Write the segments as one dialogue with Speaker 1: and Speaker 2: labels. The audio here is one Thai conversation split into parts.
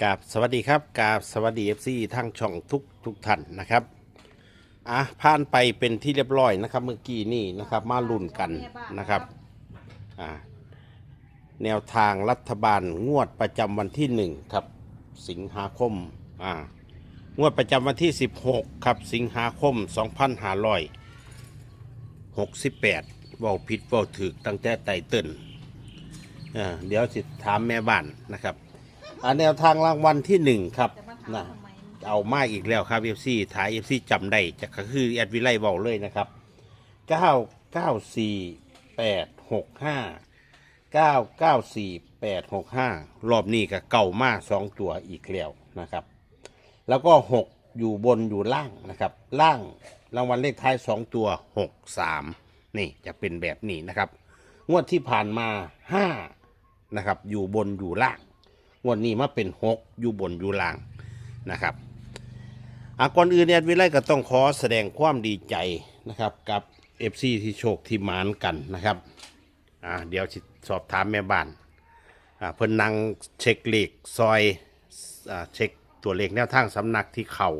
Speaker 1: กาบสวัสดีครับกาบสวัสดีเอฟซีทั้งช่องทุกทุกท่านนะครับอะผ่านไปเป็นที่เรียบร้อยนะครับ เมื่อกี้นี่นะครับมาลุ้นกันนะครับอ่าแนวทางรัฐบาลงวดประจำวันที่หนึ่งครับ สิงหาคมอ่างวดประจำวันที่ 16 ครับ สิงหาคม 2568เว้าผิดเว้าถึกตั้งแต่ไต่เติ้นอ่าเดี๋ยวสิถามแม่บ้านนะครับ อ่าแนวทางรางวัลที่หนึ่งครับ
Speaker 2: จะมาถาม
Speaker 1: นะ
Speaker 2: ทำไม
Speaker 1: เอามาอีกแล้วครับเอฟซีถ่ายเอฟซีจำได้จะก็คือแอดวิไลบอกเลยนะครับเก้าเก้าสี่แปดหกห้าเก้าเก้าสี่แปดหกห้ารอบนี้ก็เก่ามากสองตัวอีกแล้วนะครับ แล้วก็หกอยู่บนอยู่ล่างนะครับ ล่างรางวัลเลขท้ายสองตัวหกสามนี่จะเป็นแบบนี้นะครับ งวดที่ผ่านมาห้านะครับ อยู่บนอยู่ล่าง งวดนี้มาเป็นหกอยู่บนอยู่ล่างนะครับอาก่อนอื่นเนี่ยวิไลก็ต้องขอแสดงความดีใจนะครับกับเอฟซีที่โชคที่หมานกันนะครับอ่าเดี๋ยวสิสอบถามแม่บ้านอ่าเพิ่นนั่งเช็คเลขซอยอ่าเช็คตัวเลขแนวทางสำนักที่เขา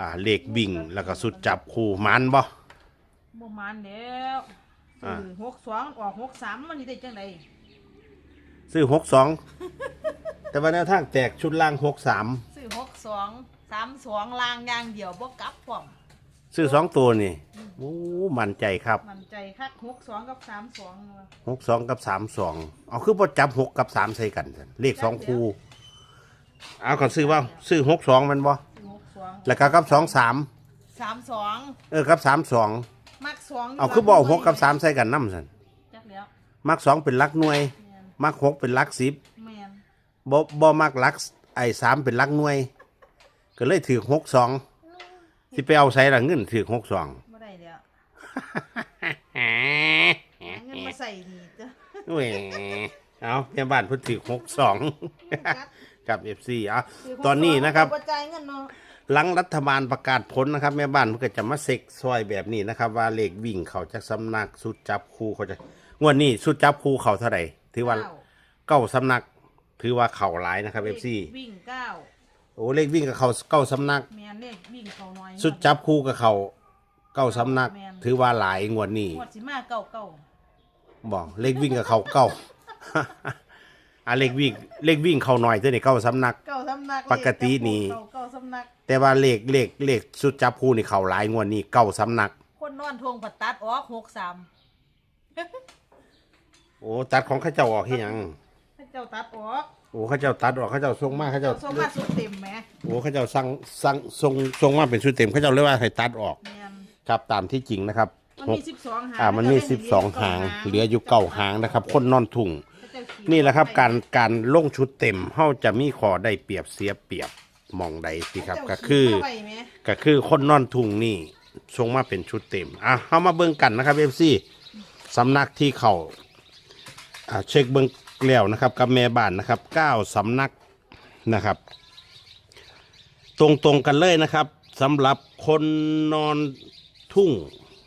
Speaker 1: อ่าเลขบิ่งแล้วก็สุดจับคู่หมันบ่
Speaker 2: บ่มานแล้ว
Speaker 1: อ่า
Speaker 2: ซื้อหกสองออกหกสามมันสิได้จังได
Speaker 1: ซื้อหกสองแต่ว่าแนวทางแจกชุดล่างหกสาม
Speaker 2: ซื้อหกสองสามสองลางอย่างเดียวบ่กลับพร้อม
Speaker 1: ซื้อสองตัวนี่โอ้มั่นใจครับ
Speaker 2: มันใจคักหกสองกับสามสองว่ะ
Speaker 1: หกสองกับสามสองเอาคือพอจับหกกับสามใส่กันซั่นเลขสองคู่เอาก่อนซื้อว่าซื้อหกสองมันบ่
Speaker 2: ซื้อหกสอง
Speaker 1: แล้วก็กับสองสาม
Speaker 2: สามสอง
Speaker 1: เออกับสามสอง
Speaker 2: มักสอง
Speaker 1: เอาคือบอกหกกับสามใส่กันน้ำสัน
Speaker 2: จักแล้ว
Speaker 1: มักสองเป็นหลักหน่วย
Speaker 2: แม่น
Speaker 1: มักหกเป็นหลักสิบ
Speaker 2: แม่น
Speaker 1: บ่บ่มักหลักไอ้สามเป็นหลักหน่วย ก็เลยถือหกสองที่ไปเอาใส่ละเงินถือหกสอง
Speaker 2: บ่ได้แล้วหาเงินมาใส่นี่จ้ะ
Speaker 1: เว้ยเอาแม่บ้านเพิ่นถือหกสองกับเอฟซีเอา
Speaker 2: ซื้หก
Speaker 1: ตอนนี้นะครับ
Speaker 2: บ่จ่ายเงินเนาะ
Speaker 1: หลังรัฐบาลประกาศผลนะครับ แม่บ้านเพิ่นก็จะมาเซ็กซอยแบบนี้นะครับ ว่าเลขวิ่งเขาจากสำนักสุดจับคู่เขาจะงวดนี้สุดจับคู่เขาเท่าไหร่ ถือว่า
Speaker 2: เก้า
Speaker 1: เก้าสำนัก ถือว่าเข่าหลายนะครับเอฟซี
Speaker 2: วิ่งเก้า
Speaker 1: โอ้เลขวิ่งกับเขาเก้าสำนัก
Speaker 2: แม่นเลขวิ่งเขาน้อย
Speaker 1: สุดจับคู่กับเขาเก้าสำนัก
Speaker 2: แม่น
Speaker 1: ถือว่าหลายงวดนี้
Speaker 2: งวดสิมาเก้าเก้า
Speaker 1: บอกเลขวิ่งกับเขาเก้าอะเลขวิ่งเลขวิ่งเขาหน่อยเท่านี้เก้าสำนัก
Speaker 2: เก้าสำนัก
Speaker 1: ปกตินี่
Speaker 2: เก้าเก้าสำนัก
Speaker 1: แต่ว่าเลขเลขเลขสุดจับคู่นี่เขาหลายงวดนี้เก้าสำนัก
Speaker 2: คนนอนทวงผัดตัดออกหกสาม
Speaker 1: โอ้ตัดของเข้าเจ้าออกที่ยัง
Speaker 2: ให้เจ้าตัดออก
Speaker 1: โอ้เข้าเจ้าตัดออกเข้าเจ้าทรงมากเข้าเจ้า
Speaker 2: ส่งมาสุดเต็มแหม
Speaker 1: โอ้เข้าเจ้าสั่งสั่งทรงทรงมาเป็นชุดเต็มเข้าเจ้าเรียกว่าให้ตัดออก
Speaker 2: แม่น
Speaker 1: ครับตามที่จริงนะครับ
Speaker 2: มัน
Speaker 1: ห
Speaker 2: มี
Speaker 1: ก
Speaker 2: สิบสองหาง
Speaker 1: อ่ามันมีสิบสองหาง เหลืออยู่เก้าหางนะครับ คนนอนถุงนี่แหละครับการการลงชุดเต็มเฮาจะมีขอได้เปรียบเสียเปรียบหมองใดสิครับ ก็คือ
Speaker 2: เาไว้แหม
Speaker 1: ก็คือคนนอนทุ่งนี่ทรงมาเป็นชุดเต็ม อะเฮามาเบิ่งกันนะครับเอฟซีสำนักที่เขา อ่าเช็คเบิ่งแล้วนะครับกับแม่บ้านนะครับเก้าสำนักนะครับ ตรงตรงๆกันเลยนะครับสำหรับคนนอนทุ่ง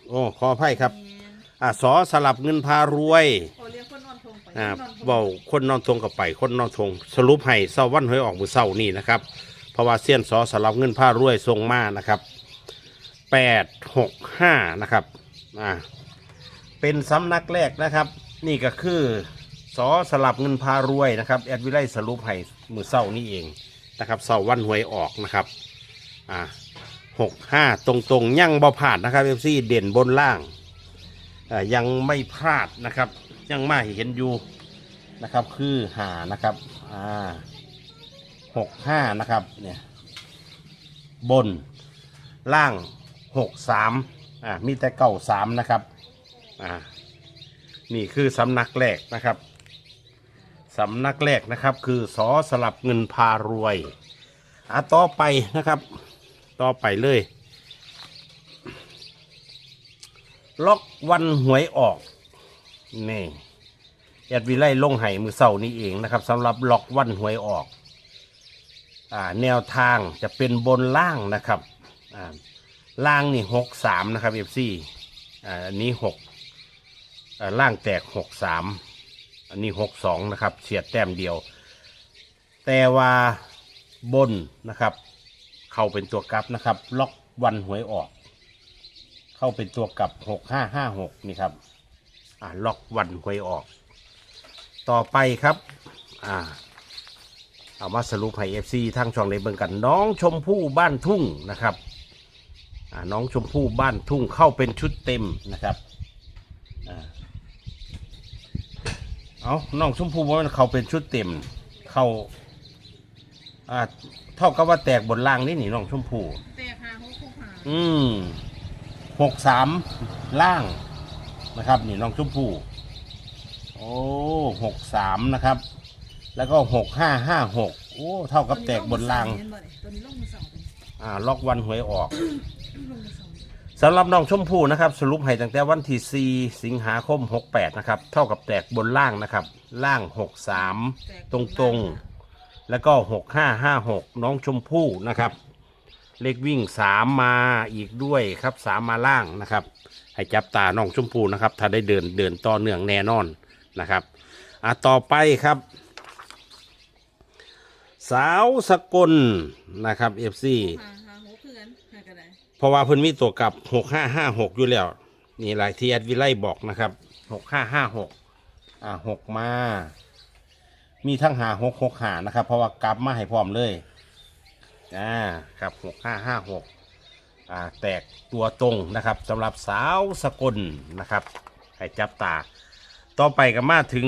Speaker 1: โอ้ขออภัยครับ
Speaker 2: แม่น
Speaker 1: อ่าสอสลับเงินพารวย
Speaker 2: โอเรียกคนนอนทวงไป
Speaker 1: อ่า
Speaker 2: คนนอนทวง
Speaker 1: เบาคนนอนทงกับไป คนนอนทงสรุปให้เศร้าวันหวยออกมือเศร้านี่นะครับเพราะว่าเสี้ยนสอสลับเงินผ้ารวยทรงมานะครับแปดหกห้านะครับอ่าเป็นสำนักแรกนะครับ นี่ก็คือสอสลับเงินพารวยนะครับแอดวิไลสรุปให้มือเศร้านี่เองนะครับเศร้าวันหวยออกนะครับอ่าหกห้าตรงๆยั่งบ่พลาดนะครับเอฟซีเด่นบนล่างอ่ายังไม่พลาดนะครับ ยังมาเห็นอยู่นะครับคือหานะครับอ่าหกห้านะครับเนี่ยบนล่างหกสามอ่ามีแต่เก่าสามนะครับอ่า นี่คือสำนักแรกนะครับสำนักแรกนะครับ คือสอสลับเงินพารวยอะต่อไปนะครับ ต่อไปเลย ล็อกวันหวยออก นี่แอดวิไลลงไห้มือเสานี้เองนะครับสำหรับล็อกวันหวยออกอ่าแนวทางจะเป็นบนล่างนะครับอ่าล่างนี่หกสามนะครับเอฟซีอ่าอันนี้หก อ่าล่างแตกหกสามอันนี้หกสองนะครับเฉียดแต้มเดียวแตแต่ว่าบนนะครับ เข้าเป็นตัวกลับนะครับ ล็อกวันหวยออก เข้าเป็นตัวกลับหกห้าห้าหกนี่ครับ อ่าล็อกวันหวยออก ต่อไปครับ อ่า เอามาสรุปให้เอฟซีทั้งช่องในเบิ่งกันน้องชมพู่บ้านทุ่งนะครับ อ่าน้องชมพู่บ้านทุ่งเข้าเป็นชุดเต็มนะครับ อ่า เอาน้องชมพู่ว่ามันเขาเป็นชุดเต็ม เข้าอ่าเท่ากับว่าแตกบนล่างนี่นี่น้องชมพู่
Speaker 2: แตกหาหกหกหา
Speaker 1: อืมหกสามล่างนะครับ นี่น้องชมพู่โอ้หกสามนะครับ แล้วก็หกห้าห้าหกโอ้เท่ากับแตกบนล่าง
Speaker 2: ตัวนี้ลงมือเสาเป็น
Speaker 1: อ่า ล็อกวันหวยออก
Speaker 2: ลงมือเสา
Speaker 1: สำหรับน้องชมพู่นะครับสรุปให้ตั้งแต่วันที่ 4 สิงหาคม 68 นะครับ เท่ากับแตกบนล่างนะครับ ล่าง 63 ตรงๆ แล้วก็ 6556 น้องชมพู่นะครับ เลขวิ่ง 3 มาอีกด้วยครับ 3 มาล่างนะครับ ให้จับตาน้องชมพู่นะครับ ถ้าได้เดินเดินต่อเนื่องแน่นอนนะครับอะต่อไปครับ สาวสกลนะครับ FC
Speaker 2: ห เพราะ
Speaker 1: ว่าเพิ่นมีตัวกลับหกห้าห้าหกอยู่แล้ว นี่หลายที่แอดวิไลบอกนะครับหกห้าห้าหกอ่าหกมา มีทั้งหาหกหกหานะครับ เพราะว่ากลับมาให้พร้อมเลยอ่าครับหกห้าห้าหกอ่าแตกตัวตรงนะครับสำหรับสาวสกลนะครับให้จับตา ต่อไปก็มาถึง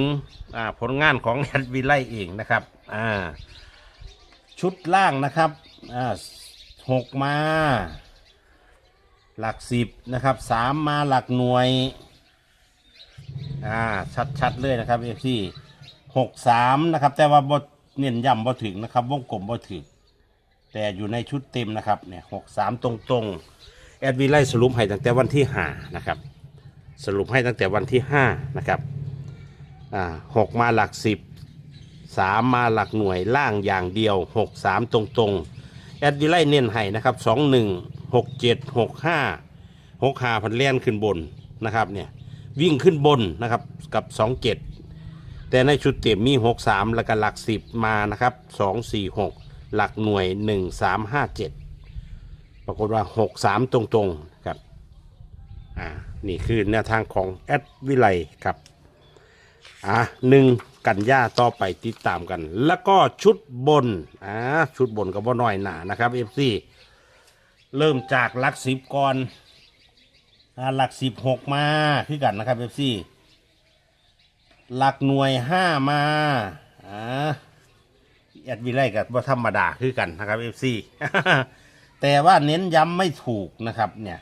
Speaker 1: อ่าผลงานของแอดวิไลเองนะครับอ่าชุดล่างนะครับอ่าหกมา หลักสิบนะครับสามมาหลักหน่วย อ่า ชัดๆเลยนะครับเอฟซีหกสามนะครับ แต่ว่าบเน้นย้ำบ่ถึงนะครับ วงกลมบ่ถึงแต่อยู่ในชุดเต็มนะครับเนี่ยหกสามตรงๆแอดวีไลสรุปให้ตั้งแต่วันที่ห้านะครับ สรุปให้ตั้งแต่วันที่ห้านะครับอ่าหกมาหลักสิบสามมาหลักหน่วยล่างอย่างเดียวหกสามตรงๆแอดวิไลเน้นให้นะครับสองหนึ่ง หกเจ็ดหกห้าหกห้าพันแล่นขึ้นบนนะครับเนี่ยวิ่งขึ้นบนนะครับกับสองเจ็ดแต่ในชุดเต็มมีหกสามแล้วก็หลักสิบมานะครับสองสี่หกหลักหน่วยหนึ่งสามห้าเจ็ดปรากฏว่าหกสามตรงๆครับอ่านี่คือแนวทางของแอดวิไลครับอะหนึ่งกันยาต่อไปติดตามกัน แล้วก็ชุดบนอ่าชุดบนก็บ่น้อยหนานะครับเอฟซี เริ่มจากหลักสิบก่อนอ่าหลักสิบหกมาคือกันนะครับเอฟซีหลักหน่วยห้ามาอ่าแอดวิไลกับว่าธรรมดาคือกันนะครับเอฟซีแต่ว่าเน้นย้ำไม่ถูกนะครับ เนี่ย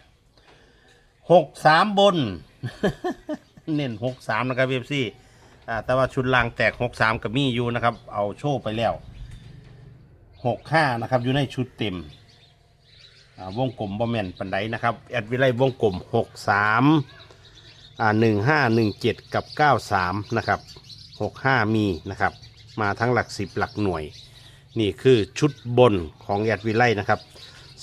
Speaker 1: หกสามบน เน้นหกสามนะครับเอฟซีอ่าแต่ว่าชุดล่างแตกหกสามกับมีอยู่นะครับ เอาโชว์ไปแล้วหกห้านะครับ อยู่ในชุดเต็ม อ่าวงกลมบอมเมนปันไดนะครับแอดวิไลวงกลมหกสามอ่าหนึ่งห้าหนึ่งเจ็ดกับเก้าสามนะครับหกห้ามีนะครับ มาทั้งหลักสิบหลักหน่วย นี่คือชุดบนของแอดวิไลนะครับ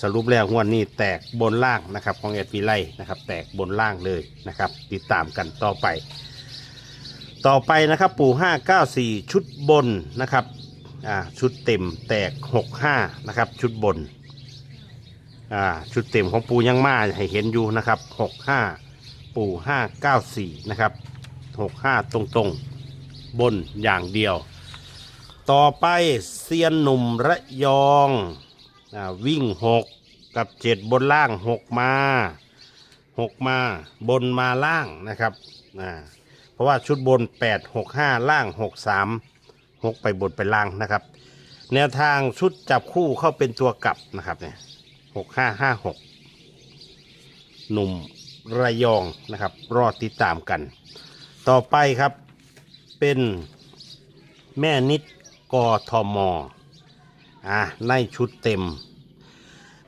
Speaker 1: สรุปแล้วงวดนี้แตกบนล่างนะครับของแอดวิไลนะครับ แตกบนล่างเลยนะครับ ติดตามกันต่อไป ต่อไปนะครับปู่594 ชุดบนนะครับอ่าชุดเต็มแตก 65 นะครับ ชุดบน อ่าชุดเต็มของปูยังมาให้เห็นอยู่นะครับ65ปู่594นะครับ65ตรงๆบนอย่างเดียว ต่อไปเซียนหนุ่มระยองอวิ่ง6กับ7บนล่าง6มา6มาบนมาล่างนะครับอ่าเพราะว่าชุดบน 8 6 5 ล่าง 6 3 6 ไปบนไปล่างนะครับ แนวทางชุดจับคู่เข้าเป็นตัวกลับนะครับเนี่ย 6 5 5 6หนุ่มระยองนะครับ รอติดตามกัน ต่อไปครับเป็นแม่นิดกอทอมอะในชุดเต็ม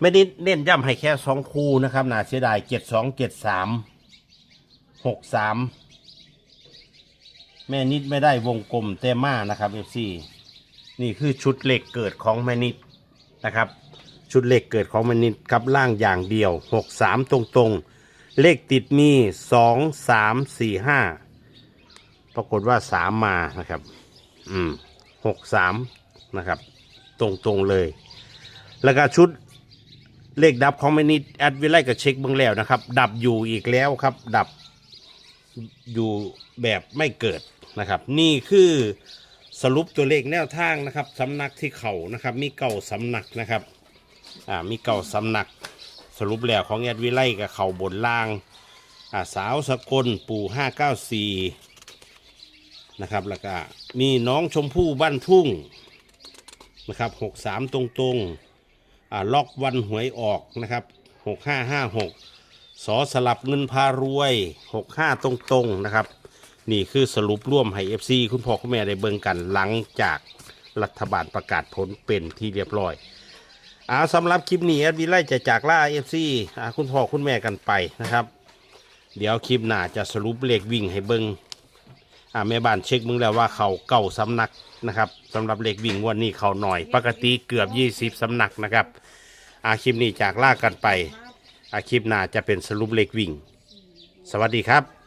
Speaker 1: แม่นิดเน้นย้ำให้แค่สองคู่นะครับน่าเสียดายเจ็ดสองเจ็ดสามหกสามแม่นิดไม่ได้วงกลมเต็ม่านะครับเอฟซีนี่คือชุดเหล็กเกิดของแม่นิดนะครับ ชุดเล็กเกิดของมนิดกับล่างอย่างเดียวหกสามตรงเลขติดมีสองสามสี่ห้าปรากฏว่าสามมานะครับ อืมหกสามนะครับ ตรงๆเลย แล้วก็ชุดเลขดับของมนิดแอดวิไลก็เช็คเบื้องแล้วนะครับ ดับอยู่อีกแล้วครับ ดับอยู่แบบไม่เกิดนะครับ นี่คือสรุปตัวเลขแนวทางนะครับสำนักที่เขานะครับ มีเก่าสำนักนะครับ อ่ามีเก่าสำนักสรุปแล้วของแอดวิไลกับเขาบนล่างอ่าสาวสกลปู่ห้าเก้าสี่นะครับแล้วก็มีน้องชมพู่บ้านทุ่งนะครับหกสามตรงๆอ่าล็อกวันหวยออกนะครับหกห้าห้าหกสอสลับเงินพารวยหกห้าตรงๆนะครับ นี่คือสรุปร่วมให้ FC คุณพ่อคุณแม่ได้เบิ่งกันหลังจากรัฐบาลประกาศผลเป็นที่เรียบร้อย อ่าสำหรับคลิปนี้แอดวิไลจะจากล่าเอฟซีอ่าคุณพ่อคุณแม่กันไปนะครับ เดี๋ยวคลิปหน้าจะสรุปเลขวิ่งให้เบิงอ่าแม่บ้านเช็คมึงแล้วว่าเขาเก่าสำนักนะครับสำหรับเลขวิ่งวันนี้เขาหน่อย ปกติเกือบ 20สำนักนะครับอ่าคลิปนี้จากล่ากันไปอ่าคลิปหน้าจะเป็นสรุปเลขวิ่ง สวัสดีครับ